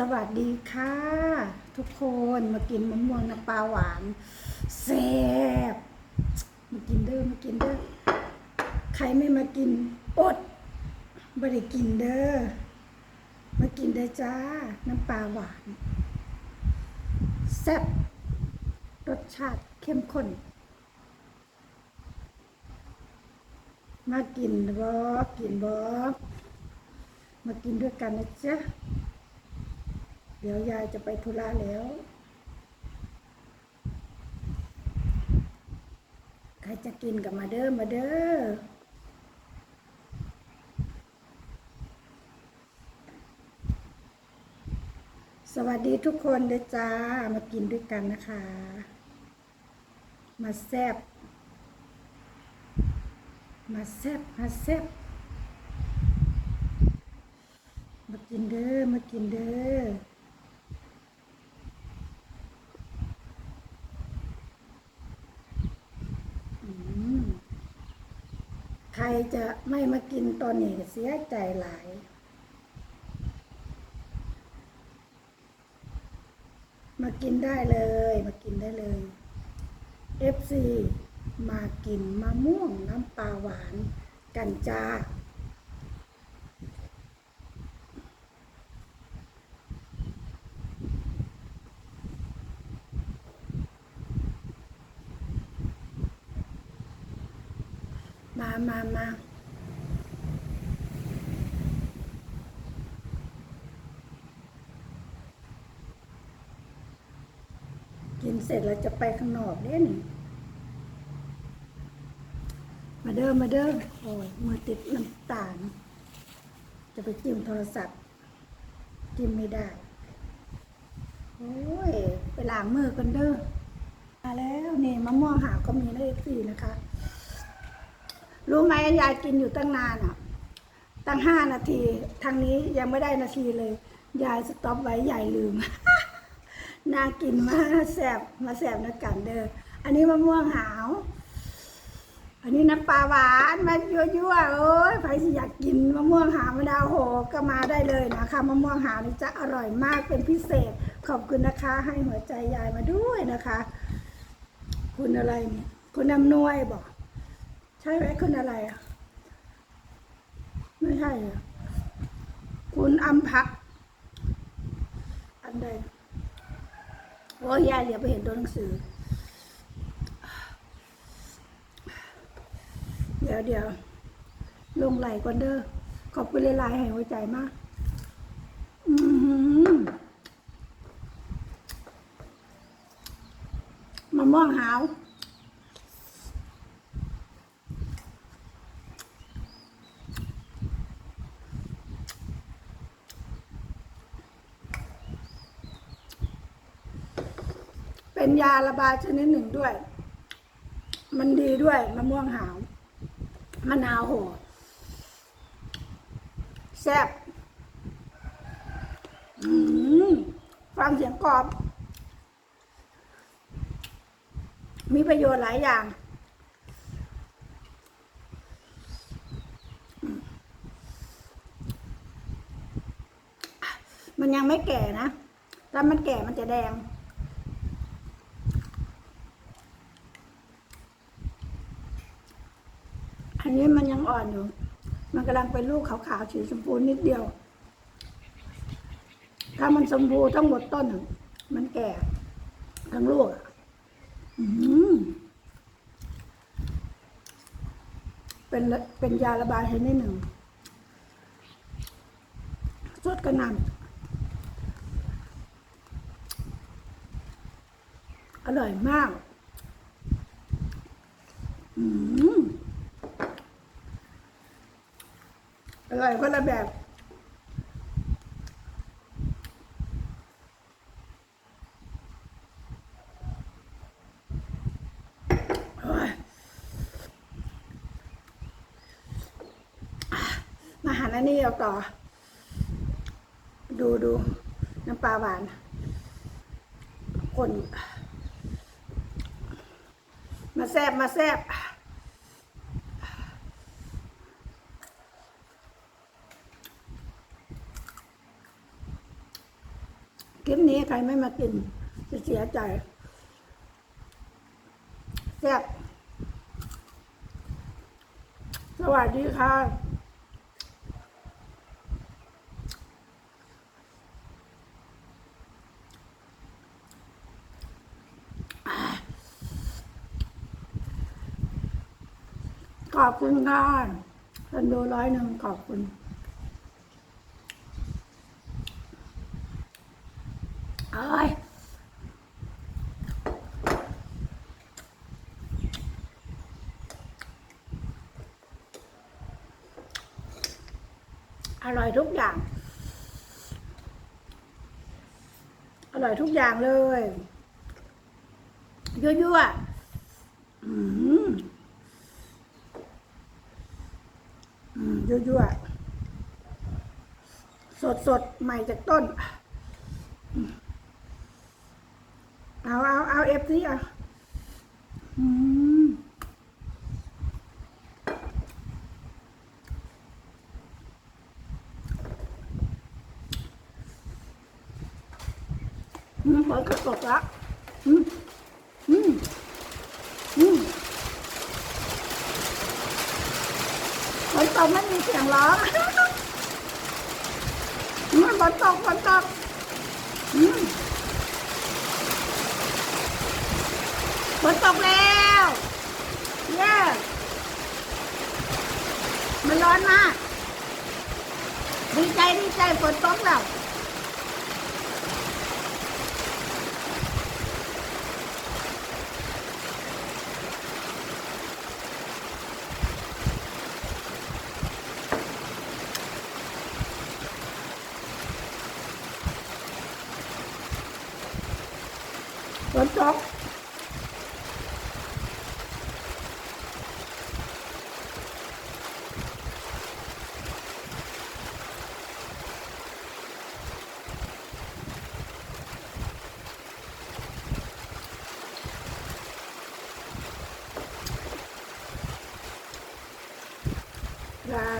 สวัสดีค่ะ ทุกคนมากินมะม่วงน้ำปลาหวานแซ่บมากินเด้อมากินเด้อใครไม่มากินอดไม่ได้กินเด้อมากินได้อจ้าน้ำปลาหวานแซ่บรสชาติเข้มข้นมากินบ่กินบ่มากินด้วยกันนะจ๊ะ ดี๋ยวยายจะไปธุระแล้วใครจะกินกับมาเด้อมาเด้อสวัสดีทุกคนเด้อจ้า มากินด้วยกันนะคะ มาแซบมาแซบมาแซบมากินเด้อมากินเด้อม ใครจะไม่มากินตอนนี้เสียใจหลาย มากินได้เลย มากินได้เลย FC มากินมะม่วงน้ำปลาหวานกันจ้า มามามากินเสร็จแล้วจะไปข้างนอกเด้นี่มาเด้อมาเด้อโอ้ยมือติดน้ำตาล จะไปจิ้มโทรศัพท์ จิ้มไม่ได้ โอ้ย ไปล้างมือกันเด้อมาแล้วนี่มะม่วงหาวก็มีเลขสี่นะคะ รู้ไหมยายกินอยู่ตั้งนานอะ ตั้งห้านาที ทางนี้ยังไม่ได้นาทีเลย ยายสต็อปไว้ยายลืม น่ากินมากแสบมาแสบนะกันเด้อ อันนี้มะม่วงหาว อันนี้น้ำปลาหวานมายั่วๆโอ้ยใครสิอยากกินมะม่วงหาวมะนาวโหก็มาได้เลยนะคะมะม่วงหาวนี่จะอร่อยมากเป็นพิเศษ ขอบคุณนะคะ ให้หัวใจยายมาด้วยนะคะ คุณอะไรเนี่ยคุณอำนวยบอก ช่ไหมคุณอะไรอะ ไม่ใช่คุณอัมพัก อันใดโอ้ยยายเหลียวไปเห็นตัวหนังสือ เดี๋ยวเดี๋ยวลงไหลก่อนเด้อขอบคุณเลายๆให้หัวใจมากมะม่วงหาว เป็นยาระบายชนิดหนึ่งด้วย มันดีด้วยมะม่วงหาวมะนาวโหแซ่บฟังเสียงกรอบ มีประโยชน์หลายอย่าง มันยังไม่แก่นะ ถ้ามันแก่มันจะแดง อันนี้มัน ยังอ่อนอยู่ มันกำลังเป็นลูกขาวๆสีชมพูนิดเดียว ถ้ามันสมบูรณ์ทั้งหมดต้น มันแก่ทั้งลูกอืมเป็นเป็นยาระบายชนิดหนึ่งสดกระนำอร่อยมาก อืม อร่อยคนละแบบมาหาอันนี้เอาต่อ ดูดูน้ำปลาหวานคนมาแซบมาแซบ คลิปนี้ใครไม่มากิน จะเสียใจแซ่บสวัสดีค่ะขอบคุณค่ะคนดูร้อยหนึ่งขอบคุณ เอ้ยอร่อยทุกอย่าง อร่อยทุกอย่างเลยยั่วๆอืมอืมยั่วสดสดใหม่จากต้น เอาเอาเอาเอฟซีอะอืมอืมเปิดกระจกละอืมอืมอืมฝนตกไม่มีเสียงร้องอืมฝนตกฝนตกอืม ฝ นตกแล้วเย้มันร้อนมาก ดีใจดีใจฝนตกแล้วฝนตก ได้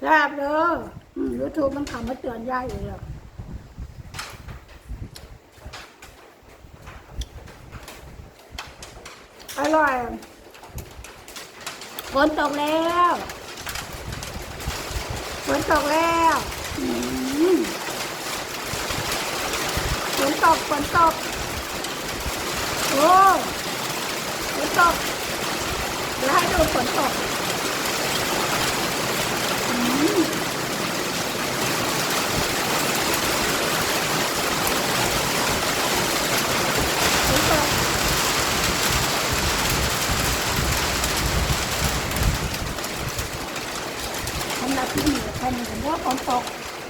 แซ่บเลยยูทูบมันขำมาเตือนย่าอยู่แล้วอร่อยฝนตกแล้วฝนตกแล้วอืม ฝนตกฝนตกโอ้ฝนตกเดี๋ยวให้ดูฝนตกอืม